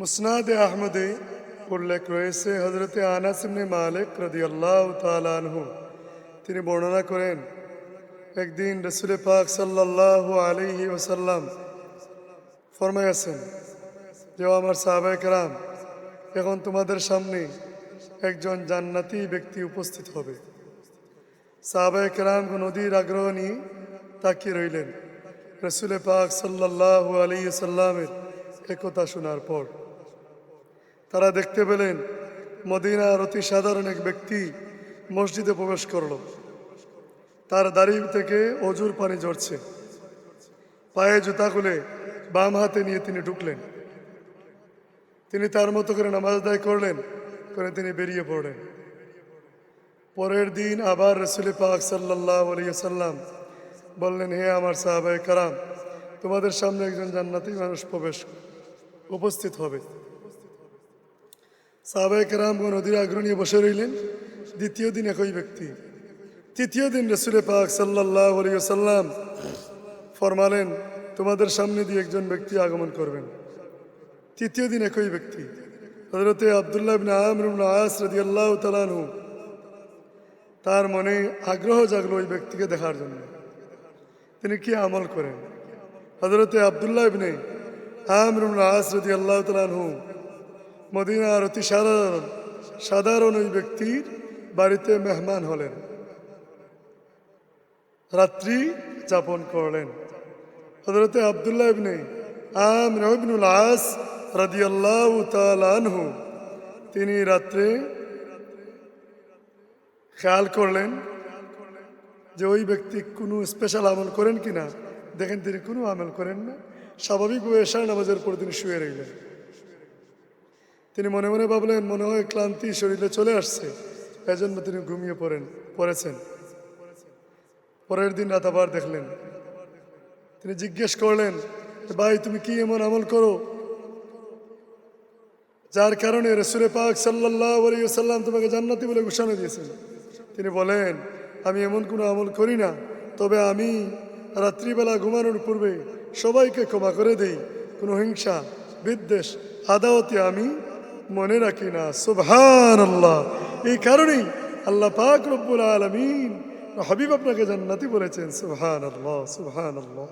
মুসনাদে আহমদে উল্লেখ রয়েছে হজরতে আনাসিমনে মালিক রদি আল্লাহ তালু তিনি বর্ণনা করেন, একদিন রসুল পাক সাল্লাহ আলিহি ওসাল্লাম ফরমাইয়াছেন যে আমার সাহাবাহ কেরাম, এখন তোমাদের সামনে একজন জান্নাতি ব্যক্তি উপস্থিত হবে। সাহাবাহ নদীর আগ্রহ নিয়ে তাকিয়ে রইলেন। রসুল পাক সাল্লাহ আলী সাল্লামের একথা শোনার পর। তারা দেখতে পেলেন মদিনার অতি সাধারণ এক ব্যক্তি মসজিদে প্রবেশ করল। তার দাড়ি থেকে অজুর পানি ঝরছে। পায়ে জুতা খুলে বাম হাতে নিয়ে তিনি ঢুকলেন। তিনি তার মতো করে নামাজ আদায় করলেন, করে তিনি বেরিয়ে পড়লেন। পরের দিন আবার রসুল পাক সাল্লাহ সাল্লাম বললেন, হে আমার সাহাবাই কারাম, তোমাদের সামনে একজন জান্নাতি মানুষ প্রবেশ, উপস্থিত হবে। সাহাবাই কারাম নদীর আগ্রহ বসে রইলেন। দ্বিতীয় দিন একই ব্যক্তি। তৃতীয় দিন রসুলে পাক সাল্লাহ সাল্লাম ফরমালেন, তোমাদের সামনে দিয়ে একজন ব্যক্তি আগমন করবেন। তৃতীয় দিন একই ব্যক্তি। হজরতে আবদুল্লাহ ইবনে আস রাদিয়াল্লাহু তাআলাহু তার মনে আগ্রহ জাগলো ওই ব্যক্তিকে দেখার জন্য। তিনি কি আমল করেন? হজরতে আবদুল্লাহ ইবনে আমর ইবনে আস রাদিয়াল্লাহু তাআলাহু মদিনার অতি সাধারণ সাধারণ ওই ব্যক্তির বাড়িতে মেহমান হলেন। রাত্রি যাপন করলেন। হজরতে আবদুল্লাহ ইবনে আম রহবিনুল আস রাদিয়াল্লাহু তাআলা আনহু, তিনি রাত্রে খেয়াল করলেন যে ওই ব্যক্তি কোনো স্পেশাল আমল করেন কিনা। দেখেন তিনি কোনো আমল করেন না। স্বাভাবিকভাবে এশার নামাজের পর তিনি শুয়ে রইলেন। তিনি মনে মনে ভাবলেন, মনে হয় ক্লান্তি শরীরে চলে আসছে। এজন্য তিনি ঘুমিয়ে পড়েন, পড়েছেন। পরের দিন রাত আবার দেখলেন। তিনি জিজ্ঞেস করলেন, ভাই, তুমি কি এমন আমল করো? যার কারণে রসুলে পাক সাল্লাহ সাল্লাম তোমাকে জান্নাতি বলে ঘোষণা দিয়েছেন। তিনি বলেন, আমি এমন কোনো আমল করি না, তবে আমি রাত্রিবেলা ঘুমানোর পূর্বে সবাইকে ক্ষমা করে দেই। কোনো হিংসা, বিদ্বেষ আদাওয়াতে আমি মনে রাখি না। সুবহান আল্লাহ এই কারণেই আল্লাহ পাক রব্বুল আলমিন হাবিব আপনাকে জান্নাতি বলেছেন। সুবহান আল্লাহ সুবহান আল্লাহ